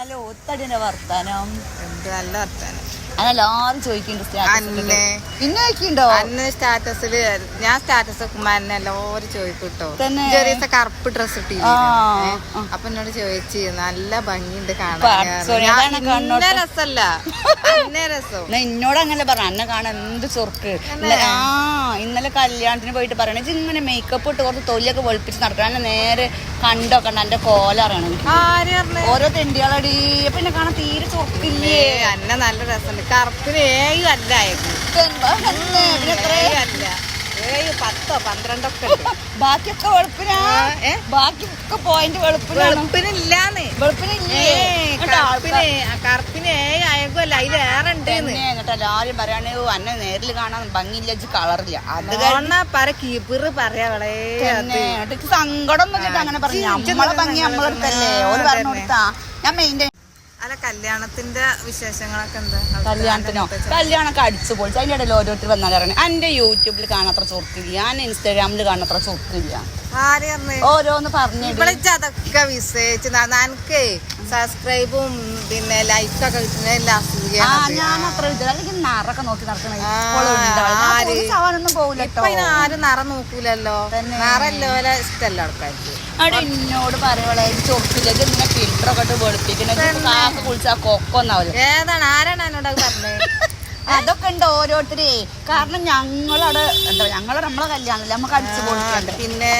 Hello ഒത്തടിന്റെ വർത്താനം. എന്ത് നല്ല വർത്താനം. അതെല്ലാരും ചോദിക്കുന്നുണ്ട്. പിന്നെ ചോദിക്കുന്നുണ്ടോ അന്ന്. സ്റ്റാറ്റസിൽ ഞാൻ സ്റ്റാറ്റസ് വെക്കുമ്പോ എന്നെ എല്ലാവരും ചോദിക്കൂട്ടോ? ചെറിയ കറുപ്പ് ഡ്രസ് ഇട്ടില്ലേ? അപ്പൊ എന്നോട് ചോദിച്ചു നല്ല ഭംഗിയുണ്ട് കാണാൻ രസല്ല. രസം. എന്നാ എന്നോട് അങ്ങനെ പറ അന്നെ കാണാൻ എന്ത് ചൊർക്ക് ഇന്നലെ- ആ ഇന്നലെ കല്യാണത്തിന് പോയിട്ട് പറയണേ. "ഇജ്ജ് ഇങ്ങനെ മേക്കപ്പ് ഇട്ട് കുറച്ച് തൊലിയൊക്കെ വെളുപ്പിച്ച് നടക്കണം. നേരെ കണ്ടൊക്കെ എന്റെ കോല അറിയണം. ആര് പറഞ്ഞ്? ഓരോ തെണ്ടികളടി. അപ്പൊ എന്നെ കാണാൻ തീരെ ചൊർക്കില്ലേ അന്നെ നല്ല രസമുണ്ട് കറുപ്പിന് ഏഴ് അല്ല അയക്കും ഇതെന്താ? തന്നെ? പിന്നെ എത്ര? ഏഴ് അല്ല. ഏഴ് പത്തോ പന്ത്രണ്ടൊക്കെ ബാക്കിയൊക്കെ വെളുപ്പിനാ? ഏ? ബാക്കിയൊക്കെ പോയിന്റ് വെളുപ്പിനില്ലാന്ന്. വെളുപ്പിനില്ലേ? കറുപ്പിന് കറുപ്പിന് ഏഴ് അയക്കുമല്ല അതിലേറെ ആരും പറയാണ് അന്നെ നേരിൽ കാണാൻ ഭംഗിയില്ല കളറില്ല. അത് ഓണ പറ കീപ്പറ് പറയാ വളരെ തന്നെ സങ്കടം എന്നിട്ട് അങ്ങനെ പറഞ്ഞു നമ്മളെ ഭംഗി നമ്മളെടുത്തല്ലേ ഓര് പറഞ്ഞു കൊടുത്താ ഞാൻ മെയിന്റെ അല്ല കല്യാണത്തിന്റെ വിശേഷങ്ങളൊക്കെ എന്താ? കല്യാണത്തിനോ? കല്യാണമൊക്കെ അടിച്ചു പൊളിച്ചു. അതിന്റെ ഇടയിൽ ഓരോരുത്തർ വന്നാൽ ഇറങ്ങി എന്റെ യൂട്യൂബിൽ കാണാത്ര സുഹൃത്തില്ല. ഞാൻ ഇൻസ്റ്റാഗ്രാമിൽ കാണാത്ര സുഹൃത്തില്ല. ഓരോന്ന് പറഞ്ഞു അതൊക്കെ വിശ്വസിച്ച് നനക്ക് സബ്സ്ക്രൈബും പിന്നെ ലൈക്കൊക്കെ കിട്ടുന്നില്ല ഞാൻ അത്ര വിചാരിച്ചു അല്ലെങ്കിൽ നിറൊക്കെ നോക്കി നടക്കണേ. ആ, ഇപ്പോഴും ഉണ്ടാവും. ഞാൻ ആര്? പോകില്ല നിറ നോക്കൂലല്ലോ. നിറല്ലോ ഇഷ്ടല്ലോ ആൾക്കാർക്ക്. അവിടെ എന്നോട് പറയുള്ളൂ ചൊറുക്കില്ല ഇത് ഫിൽറ്ററൊക്കെ ഇട്ട് വെളുപ്പിക്കുന്നത് കാക്ക കുളിച്ചാൽ കൊക്കൊന്നാവില്ല ഏതാണ്? ആരാണ് എന്നോട് അത് പറഞ്ഞത് അതൊക്കെ ഉണ്ട് ഓരോരുത്തരേ. കാരണം ഞങ്ങളവിടെ എന്താ ഞങ്ങൾ നമ്മളെ കല്യാണല്ലേ നമുക്ക് അടിച്ചു പൊളിക്കണ്ട്? പിന്നെ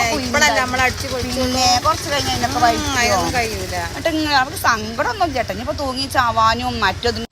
പിന്നെ കുറച്ച് കഴിഞ്ഞ് അതിനൊക്കെ വൈകിയോ? അതിനൊന്നും കഴിയൂല. എന്നിട്ട് അവർക്ക് സങ്കടമൊന്നും ചേട്ടൻ ഇപ്പൊ തൂങ്ങി ചാവാനും മറ്റൊന്നും